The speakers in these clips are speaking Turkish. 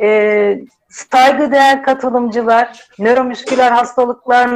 Ee, saygıdeğer katılımcılar, nöromüsküler hastalıklar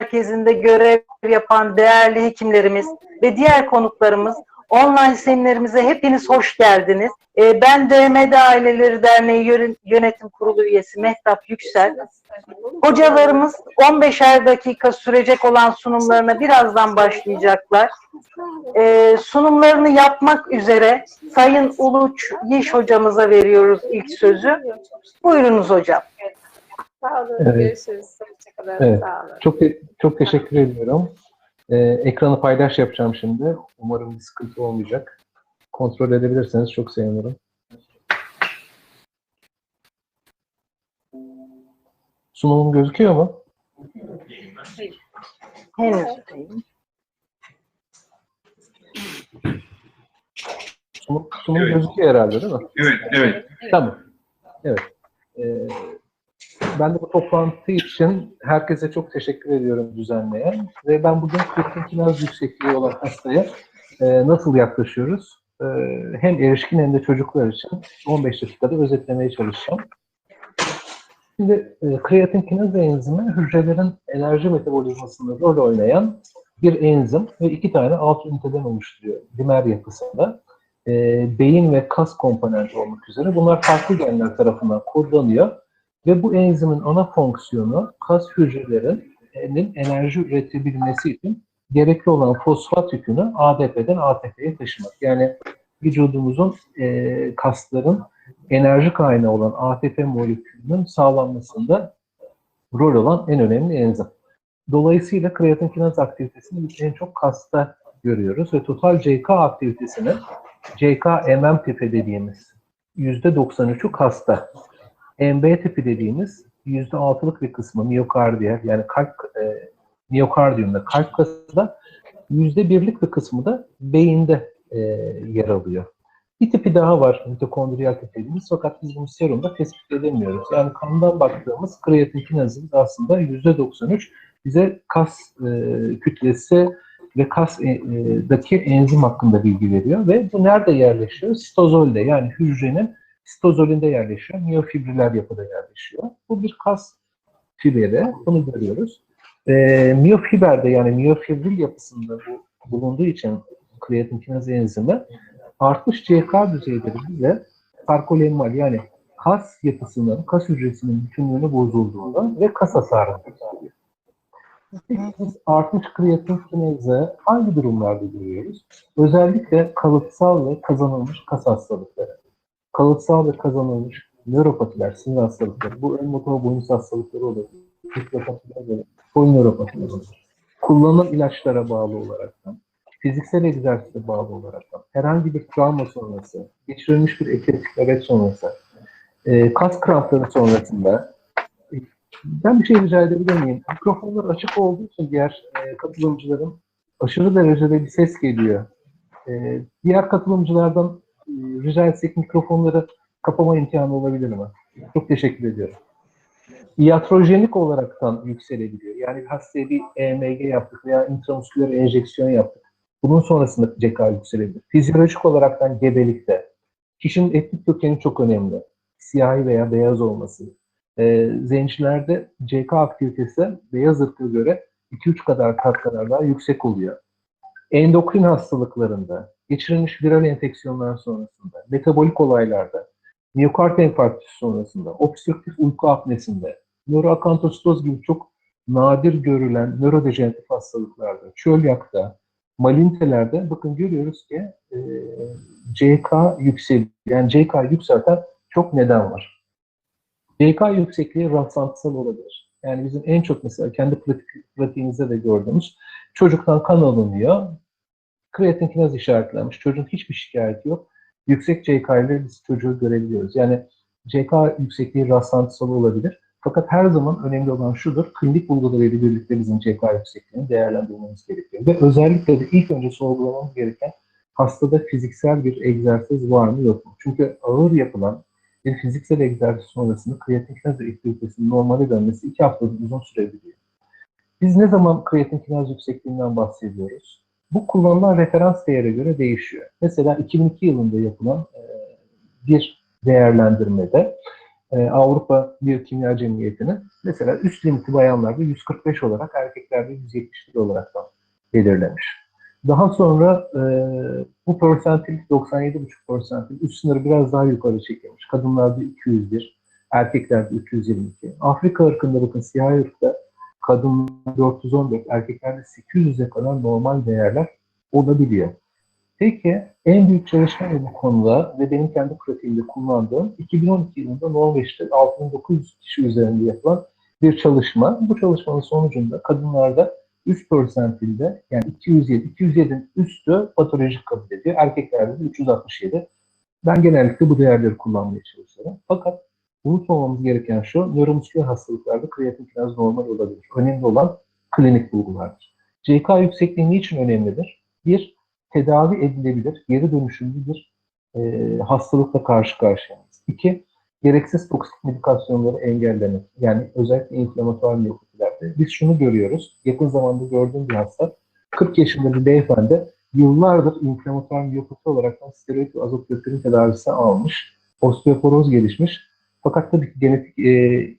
merkezinde görev yapan değerli hekimlerimiz ve diğer konuklarımız online seminerimize hepiniz hoş geldiniz. Ee, ben DMD Aileleri Derneği Yön- Yönetim Kurulu üyesi Mehtap Yüksel. Hocalarımız 15'er dakika sürecek olan sunumlarına birazdan başlayacaklar. Ee, sunumlarını yapmak üzere Sayın Uluç Yiş hocamıza veriyoruz ilk sözü. Buyurunuz hocam. Sağ olun. Evet. Görüşürüz. Hoşçakalın. Evet. Sağ olun. Çok çok teşekkür ediyorum. Ee, ekranı paylaş yapacağım şimdi. Umarım bir sıkıntı olmayacak. Kontrol edebilirseniz çok sevinirim. Sunumum gözüküyor mu? Henüz. Sunum, sunum Evet. gözüküyor herhalde değil mi? Evet, evet. Tamam. Evet. Ee, ben de bu toplantı için herkese çok teşekkür ediyorum düzenleyen. Ve ben bugün kritik kinaz yüksekliği olan hastaya e, nasıl yaklaşıyoruz? E, hem erişkin hem de çocuklar için 15 dakikada özetlemeye çalışacağım. Şimdi e, kreatin kinaz enzimi hücrelerin enerji metabolizmasında rol oynayan bir enzim ve iki tane alt üniteden oluşturuyor dimer yapısında e, beyin ve kas komponenti olmak üzere bunlar farklı genler tarafından kodlanıyor ve bu enzimin ana fonksiyonu kas hücrelerinin enerji üretebilmesi için gerekli olan fosfat yükünü ADP'den ATP'ye taşımak. Yani vücudumuzun e, kasların enerji kaynağı olan ATP molekülünün sağlanmasında rol olan en önemli enzim. Dolayısıyla kreatin kinaz aktivitesini biz en çok kasta görüyoruz ve total CK aktivitesini CK-MM tipi dediğimiz %93'ü kasta. MB tipi dediğimiz %6'lık bir kısmı miyokardiyal yani kalp e, miyokardiyumda kalp kasında %1'lik bir kısmı da beyinde e, yer alıyor. Bir tipi daha var mitokondriyal tip dediğimiz fakat biz bunu serumda tespit edemiyoruz. Yani kandan baktığımız kreatin kinazın da aslında %93 bize kas e, kütlesi ve kasdaki enzim hakkında bilgi veriyor ve bu nerede yerleşiyor? Sitozolde yani hücrenin sitozolünde yerleşiyor. Miyofibriller yapıda yerleşiyor. Bu bir kas fiberi. Bunu görüyoruz. E, miyofiberde yani miyofibril yapısında bu bulunduğu için kreatin kinaz enzimi artmış CK düzeyleri bize yani kas yapısının, kas hücresinin bütünlüğünü bozulduğunu ve kas hasarını gösteriyor. Biz artmış kreatin kinezi hangi durumlarda görüyoruz? Özellikle kalıtsal ve kazanılmış kas hastalıkları. Kalıtsal ve kazanılmış nöropatiler, sinir hastalıkları, bu ön motor boyun hastalıkları olabilir. Hiplopatiler olabilir, polinöropatiler olabilir. Kullanılan ilaçlara bağlı olaraktan, fiziksel egzersize bağlı olaraktan, herhangi bir travma sonrası, geçirilmiş bir ekletik nöbet sonrası, e, kas krampları sonrasında ben bir şey rica edebilir miyim? Mikrofonlar açık olduğu için diğer e, katılımcıların aşırı derecede bir ses geliyor. E, diğer katılımcılardan e, rica etsek mikrofonları kapama imkanı olabilir mi? Çok teşekkür ediyorum. Iatrojenik olaraktan yükselebiliyor. Yani hastaya bir EMG yaptık veya intramusküler enjeksiyon yaptık. Bunun sonrasında CK yükselebilir. Fizyolojik olaraktan gebelikte. Kişinin etnik kökeni çok önemli. Siyahi veya beyaz olması, e, zencilerde CK aktivitesi beyaz ırka göre 2-3 kadar kat kadar daha yüksek oluyor. Endokrin hastalıklarında, geçirilmiş viral enfeksiyonlar sonrasında, metabolik olaylarda, miyokard enfarktüsü sonrasında, obstrüktif uyku apnesinde, nöroakantostoz gibi çok nadir görülen nörodejeneratif hastalıklarda, çölyakta, malintelerde bakın görüyoruz ki e, CK yükseliyor. Yani CK yükselten çok neden var. CK yüksekliği rastlantısal olabilir. Yani bizim en çok mesela kendi pratik, pratiğimizde de gördüğümüz çocuktan kan alınıyor. Kreatin kinaz işaretlenmiş. Çocuğun hiçbir şikayeti yok. Yüksek CK ile biz çocuğu görebiliyoruz. Yani CK yüksekliği rastlantısal olabilir. Fakat her zaman önemli olan şudur. Klinik bulgularıyla birlikte bizim CK yüksekliğini değerlendirmemiz gerekiyor. Ve özellikle de ilk önce sorgulamamız gereken hastada fiziksel bir egzersiz var mı yok mu? Çünkü ağır yapılan bir fiziksel egzersiz sonrasında kreatin kinaz aktivitesinin normale dönmesi iki haftadan uzun sürebiliyor. Biz ne zaman kreatin kinaz yüksekliğinden bahsediyoruz? Bu kullanılan referans değere göre değişiyor. Mesela 2002 yılında yapılan e, bir değerlendirmede e, Avrupa Biyokimya Cemiyeti'nin mesela üst limiti bayanlarda 145 olarak erkeklerde 171 olarak da belirlemiş. Daha sonra e, bu persentil 97,5 persentil üst sınırı biraz daha yukarı çekilmiş. Kadınlarda 201, erkeklerde 322. Afrika ırkında bakın siyah ırkta kadın 414, erkeklerde 800'e kadar normal değerler olabiliyor. Peki en büyük çalışma bu konuda ve benim kendi pratiğimde kullandığım 2012 yılında Norveç'te 6900 kişi üzerinde yapılan bir çalışma. Bu çalışmanın sonucunda kadınlarda üst persentilde yani 207, 207'nin üstü patolojik kabul ediyor. Erkeklerde de 367. Ben genellikle bu değerleri kullanmaya çalışıyorum. Fakat unutmamamız gereken şu, nöromusküler hastalıklarda kreatin kinaz normal olabilir. Önemli olan klinik bulgulardır. CK yüksekliği niçin önemlidir? Bir, tedavi edilebilir, geri dönüşümlü bir e, hastalıkla karşı karşıyayız. İki, gereksiz toksik medikasyonları engellemek. Yani özellikle inflamatuar miyopatilerde. Biz şunu görüyoruz. Yakın zamanda gördüğüm bir hasta, 40 yaşında bir beyefendi yıllardır inflamatuar miyopati olarak steroid ve azotiopirin tedavisi almış. Osteoporoz gelişmiş. Fakat tabii ki genetik, e,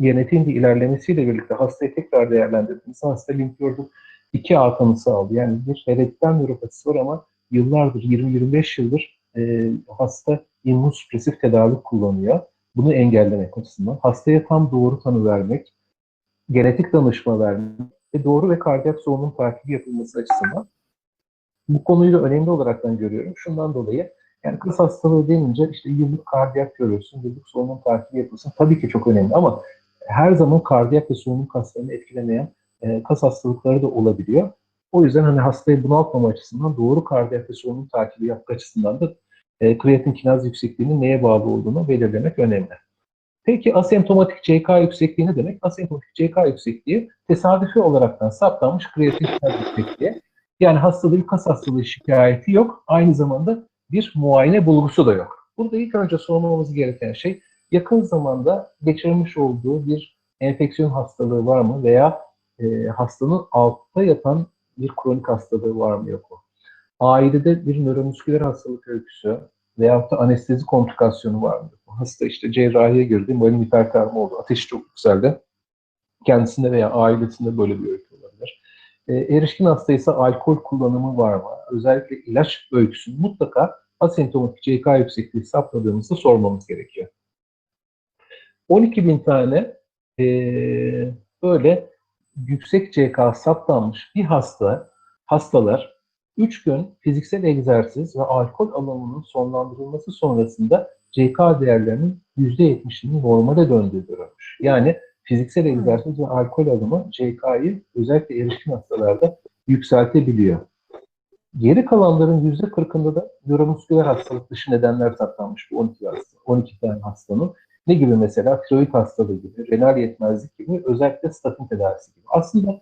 genetiğin de ilerlemesiyle birlikte hastayı tekrar değerlendirdiğimizde hasta limfiyordun 2A tanısı aldı. Yani bir herediter nöropatisi var ama yıllardır, 20-25 yıldır e, hasta immünsüpresif tedavi kullanıyor. Bunu engellemek açısından. Hastaya tam doğru tanı vermek, genetik danışma vermek ve doğru ve kardiyak solunum takibi yapılması açısından bu konuyu da önemli olarak ben görüyorum. Şundan dolayı yani kas hastalığı denince işte yıllık kardiyak görüyorsun, yıllık solunum takibi yapılsın. Tabii ki çok önemli ama her zaman kardiyak ve solunum kaslarını etkilemeyen e, kas hastalıkları da olabiliyor. O yüzden hani hastayı bunaltmama açısından doğru kardiyak ve solunum takibi yapmak açısından da e, kreatin kinaz yüksekliğinin neye bağlı olduğunu belirlemek önemli. Peki asemptomatik CK yüksekliği ne demek? Asemptomatik CK yüksekliği tesadüfi olaraktan saptanmış kreatin kinaz yüksekliği. Yani hastada bir kas hastalığı şikayeti yok. Aynı zamanda bir muayene bulgusu da yok. Burada ilk önce sormamız gereken şey yakın zamanda geçirmiş olduğu bir enfeksiyon hastalığı var mı veya e, hastanın altta yatan bir kronik hastalığı var mı yok mu? Ailede bir nöromusküler hastalık öyküsü veyahut da anestezi komplikasyonu var mı? Hasta işte cerrahiye girdi, malin hipertermi oldu, ateşi çok yükseldi. Kendisinde veya ailesinde böyle bir öykü olabilir. E, erişkin hastaysa alkol kullanımı var mı? Özellikle ilaç öyküsünü mutlaka asemptomatik CK yüksekliği saptadığımızda sormamız gerekiyor. 12 bin tane e, böyle yüksek CK saptanmış bir hasta, hastalar 3 gün fiziksel egzersiz ve alkol alımının sonlandırılması sonrasında CK değerlerinin %70'inin normale döndüğü görülmüş. Yani fiziksel egzersiz ve alkol alımı CK'yı özellikle erişkin hastalarda yükseltebiliyor. Geri kalanların %40'ında da nöromusküler hastalık dışı nedenler saptanmış bu 12, hasta, 12 tane hastanın. Ne gibi mesela tiroid hastalığı gibi, renal yetmezlik gibi özellikle statin tedavisi gibi. Aslında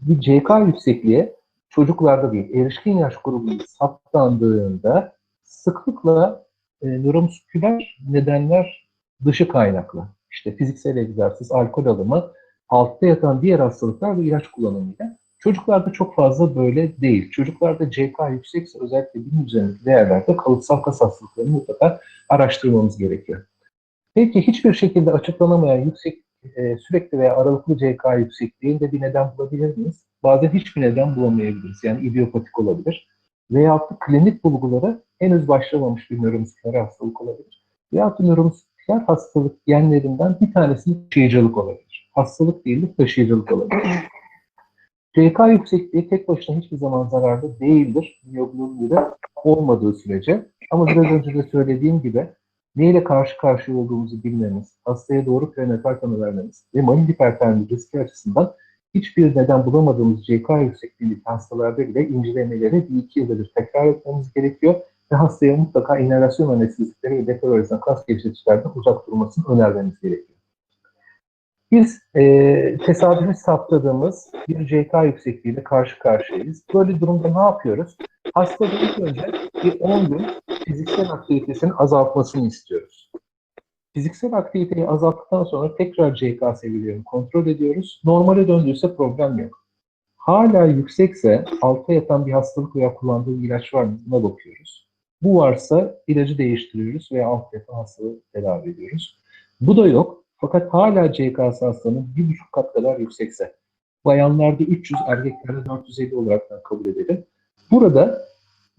bir CK yüksekliğe çocuklarda değil, erişkin yaş grubunda saptandığında sıklıkla e, nöromusküler nedenler dışı kaynaklı. İşte fiziksel egzersiz, alkol alımı, altta yatan diğer hastalıklar ve ilaç kullanımıyla. Çocuklarda çok fazla böyle değil. Çocuklarda CK yüksekse özellikle bilim üzerindeki değerlerde kalıtsal kas hastalıklarını mutlaka araştırmamız gerekiyor. Peki hiçbir şekilde açıklanamayan yüksek e, sürekli veya aralıklı CK yüksekliğinde bir neden bulabilir miyiz? Bazen hiçbir neden bulamayabiliriz. Yani idiopatik olabilir. Veyahut da klinik bulguları henüz başlamamış bir nöromusküler hastalık olabilir. Veyahut da nöromusküler hastalık genlerinden bir tanesinin taşıyıcılık olabilir. Hastalık değil de taşıyıcılık olabilir. CK yüksekliği tek başına hiçbir zaman zararlı değildir. Miyoglobinüre olmadığı sürece. Ama biraz önce de söylediğim gibi neyle karşı karşıya olduğumuzu bilmemiz, hastaya doğru prenatal tanı vermemiz ve malin hipertermi riski açısından hiçbir neden bulamadığımız CK yüksekliğindeki hastalarda bile incelemeleri bir iki yılda bir tekrar etmemiz gerekiyor ve hastaya mutlaka inhalasyon anestezikleri ve defibrilasyon kas gevşeticilerden uzak durmasını önermemiz gerekiyor. Biz e, tesadüfi saptadığımız bir CK yüksekliğiyle karşı karşıyayız. Böyle durumda ne yapıyoruz? Hastada ilk önce bir 10 gün fiziksel aktivitesini azaltmasını istiyoruz. Fiziksel aktiviteyi azalttıktan sonra tekrar CK seviyelerini kontrol ediyoruz. Normale döndüyse problem yok. Hala yüksekse altta yatan bir hastalık veya kullandığı ilaç var mı buna bakıyoruz. Bu varsa ilacı değiştiriyoruz veya altta yatan hastalığı tedavi ediyoruz. Bu da yok. Fakat hala CK'sı hastanın bir buçuk kat kadar yüksekse. Bayanlarda 300, erkeklerde 450 olarak kabul edelim. Burada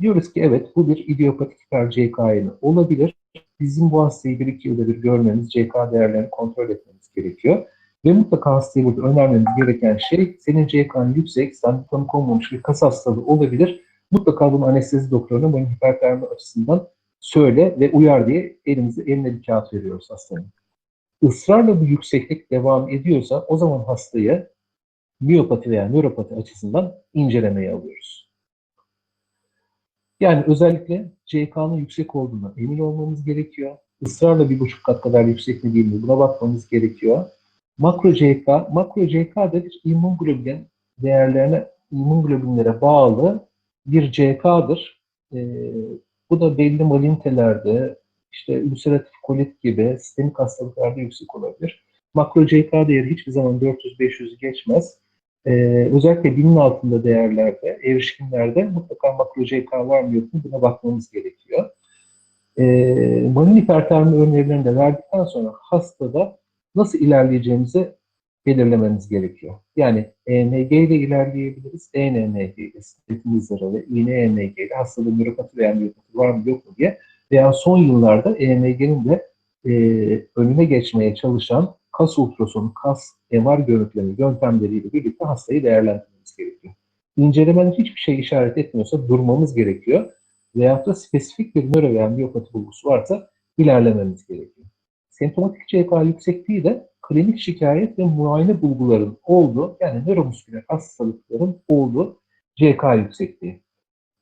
diyoruz ki evet bu bir idiopatik hiper CK'yı olabilir. Bizim bu hastayı bir iki yılda bir görmemiz, CK değerlerini kontrol etmemiz gerekiyor. Ve mutlaka hastayı burada önermemiz gereken şey senin CK'n yüksek, sen tanı konmamış bir kas hastalığı olabilir. Mutlaka bunu anestezi doktoruna bunun hipertermi açısından söyle ve uyar diye elimize eline bir kağıt veriyoruz hastanın. Israrla bu yükseklik devam ediyorsa o zaman hastayı miyopati veya nöropati açısından incelemeye alıyoruz. Yani özellikle CK'nın yüksek olduğuna emin olmamız gerekiyor. Israrla bir buçuk kat kadar yüksek mi değil mi buna bakmamız gerekiyor. Makro CK, makro CK da bir immünoglobulin değerlerine, immünoglobinlere bağlı bir CK'dır. Ee, bu da belli malintelerde, işte ülseratif kolit gibi sistemik hastalıklarda yüksek olabilir. Makro CK değeri hiçbir zaman 400-500'ü geçmez. Ee, özellikle binin altında değerlerde, erişkinlerde mutlaka makro CK var mı yok mu buna bakmamız gerekiyor. Ee, manin hipertermi önerilerini de verdikten sonra hastada nasıl ilerleyeceğimizi belirlememiz gerekiyor. Yani EMG ile ilerleyebiliriz, ENMG ile, izleri ve iğne EMG ile hastada nöropati veya miyopati var mı yok mu diye veya son yıllarda EMG'nin de e, önüne geçmeye çalışan kas ultrasonu, kas MR görüntüleme yöntemleriyle birlikte hastayı değerlendirmemiz gerekiyor. İncelemeler hiçbir şey işaret etmiyorsa durmamız gerekiyor. Veyahut da spesifik bir nöro veya miyopati bulgusu varsa ilerlememiz gerekiyor. Semptomatik CK yüksekliği de klinik şikayet ve muayene bulguların olduğu, yani nöromusküler hastalıkların olduğu CK yüksekliği.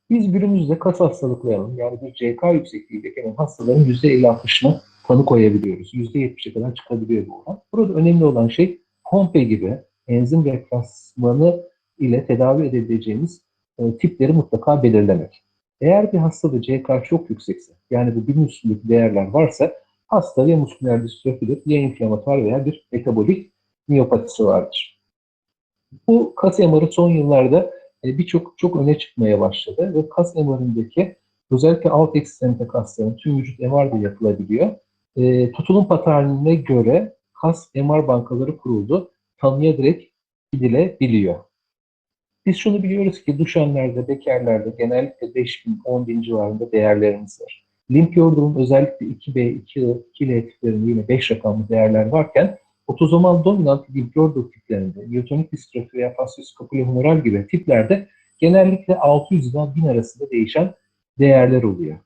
Biz günümüzde kas hastalıklarının yani bir CK yüksekliğiyle gelen hastaların %50-60'ına tanı koyabiliyoruz. %70'e kadar çıkabiliyor bu oran. Burada önemli olan şey kompe gibi enzim replasmanı ile tedavi edebileceğimiz e, tipleri mutlaka belirlemek. Eğer bir hastada CK çok yüksekse, yani bu binin üstündeki değerler varsa hasta ya musküler distrofidir, ya inflamatuar veya bir metabolik miyopatisi vardır. Bu kas MR'ı son yıllarda birçok çok öne çıkmaya başladı ve kas MR'ındaki özellikle alt ekstremite kasların tüm vücut MR de yapılabiliyor. E, tutulum paternine göre kas MR bankaları kuruldu. Tanıya direkt gidilebiliyor. Biz şunu biliyoruz ki Duşanlarda, Bekerlerde genellikle 5000, 10 bin civarında değerlerimiz var. Limp yordumun özellikle 2B, 2I, 2L tiplerinde yine 5 rakamlı değerler varken otozomal dominant limp yordu tiplerinde, miyotonik distrofi veya fascioscapulohumeral gibi tiplerde genellikle 600 ile 1000 arasında değişen değerler oluyor.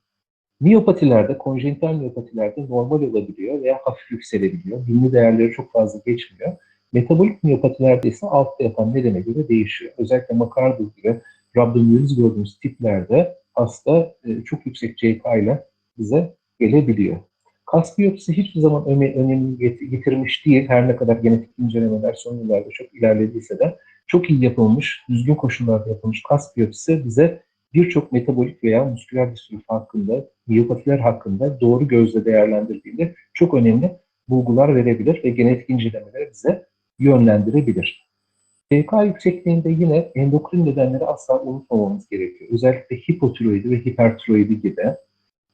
Miyopatilerde, konjenital miyopatilerde normal olabiliyor veya hafif yükselebiliyor. Binli değerleri çok fazla geçmiyor. Metabolik miyopatilerde ise altta yatan nedene göre değişiyor. Özellikle McArdle gibi rhabdomyolyz gördüğümüz tiplerde hasta e, çok yüksek CK ile bize gelebiliyor. Kas biyopsisi hiçbir zaman öne, önemini getirmiş değil. Her ne kadar genetik incelemeler son yıllarda çok ilerlediyse de çok iyi yapılmış, düzgün koşullarda yapılmış kas biyopsisi bize birçok metabolik veya musküler distrofi hakkında, miyopatiler hakkında doğru gözle değerlendirdiğinde çok önemli bulgular verebilir ve genetik incelemeler bize yönlendirebilir. CK yüksekliğinde yine endokrin nedenleri asla unutmamamız gerekiyor. Özellikle hipotiroidi ve hipertiroidi gibi.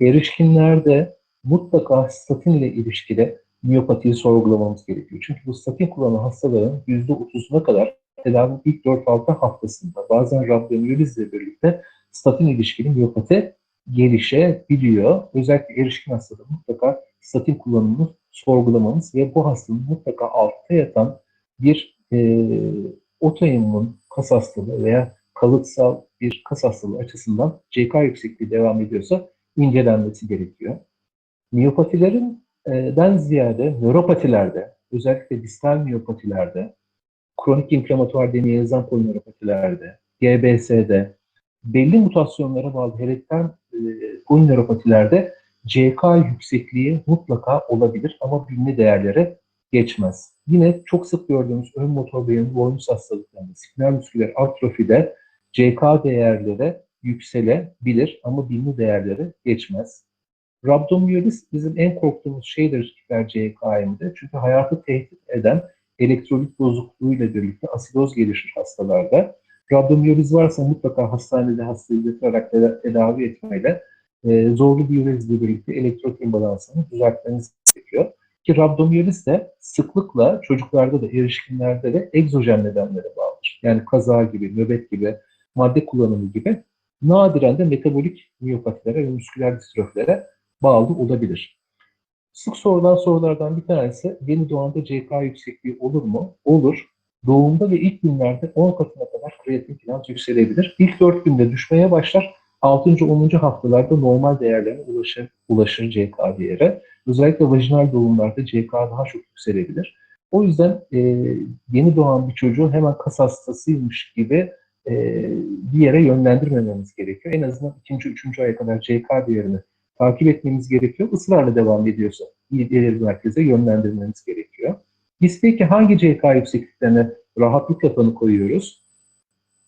Erişkinlerde mutlaka statin ile ilişkili miyopatiyi sorgulamamız gerekiyor. Çünkü bu statin kullanan hastaların %30'una kadar tedavinin ilk 4-6 haftasında bazen radyomiyolizle birlikte statin ilişkili miyopati gelişebiliyor. Özellikle erişkin hastada mutlaka statin kullanımını sorgulamamız ve bu hastanın mutlaka altta yatan bir e, otoimmün kas hastalığı veya kalıtsal bir kas hastalığı açısından CK yüksekliği devam ediyorsa incelenmesi gerekiyor. Miyopatilerin e, den ziyade nöropatilerde, özellikle distal miyopatilerde, kronik inflamatuar demiyelizan polinöropatilerde, GBS'de, belli mutasyonlara bağlı herediter e, polinöropatilerde CK yüksekliği mutlaka olabilir ama binli değerlere geçmez. Yine çok sık gördüğümüz ön motor beyin boynuz hastalıklarında, spinal musküler atrofide CK değerleri yükselebilir ama binli değerleri geçmez. Rabdomiyoliz bizim en korktuğumuz şeydir hiper CKM'de. Çünkü hayatı tehdit eden elektrolit bozukluğuyla birlikte asidoz gelişir hastalarda. Rabdomiyoliz varsa mutlaka hastanede hastayı yatırarak tedavi etmeyle e, zorlu biyolojisiyle birlikte elektrot imbalansını düzeltmeniz gerekiyor. Ki rabdomiyeliz de sıklıkla çocuklarda da erişkinlerde de egzojen nedenlere bağlıdır. Yani kaza gibi, nöbet gibi, madde kullanımı gibi nadiren de metabolik miyopatilere ve müsküler distrofilere bağlı olabilir. Sık sorulan sorulardan bir tanesi yeni doğanda CK yüksekliği olur mu? Olur. Doğumda ve ilk günlerde 10 katına kadar kreatin finans yükselebilir. İlk 4 günde düşmeye başlar. 6. 10. haftalarda normal değerlerine ulaşır, ulaşır CK değeri. Özellikle vajinal doğumlarda CK daha çok yükselebilir. O yüzden e, yeni doğan bir çocuğu hemen kas hastasıymış gibi e, bir yere yönlendirmememiz gerekiyor. En azından ikinci, üçüncü aya kadar CK değerini takip etmemiz gerekiyor. Israrla devam ediyorsa ileri merkeze yönlendirmemiz gerekiyor. Biz peki hangi CK yüksekliklerine rahatlıkla tanı koyuyoruz?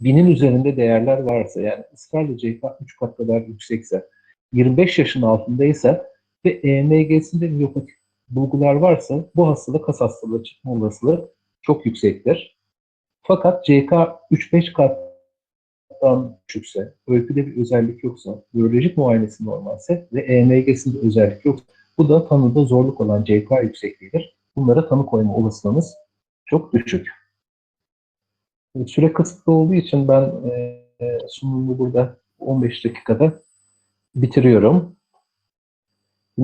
Binin üzerinde değerler varsa yani ısrarla CK 3 kat kadar yüksekse, 25 yaşın altındaysa ve EMG'sinde miyopatik bulgular varsa bu hastalık kas hastalığı çıkma olasılığı çok yüksektir. Fakat CK 3-5 kattan küçükse, öyküde bir özellik yoksa, biyolojik muayenesi normalse ve EMG'sinde özellik yoksa bu da tanıda zorluk olan CK yüksekliğidir. Bunlara tanı koyma olasılığımız çok düşük. Süre kısıtlı olduğu için ben e, sunumu burada 15 dakikada bitiriyorum.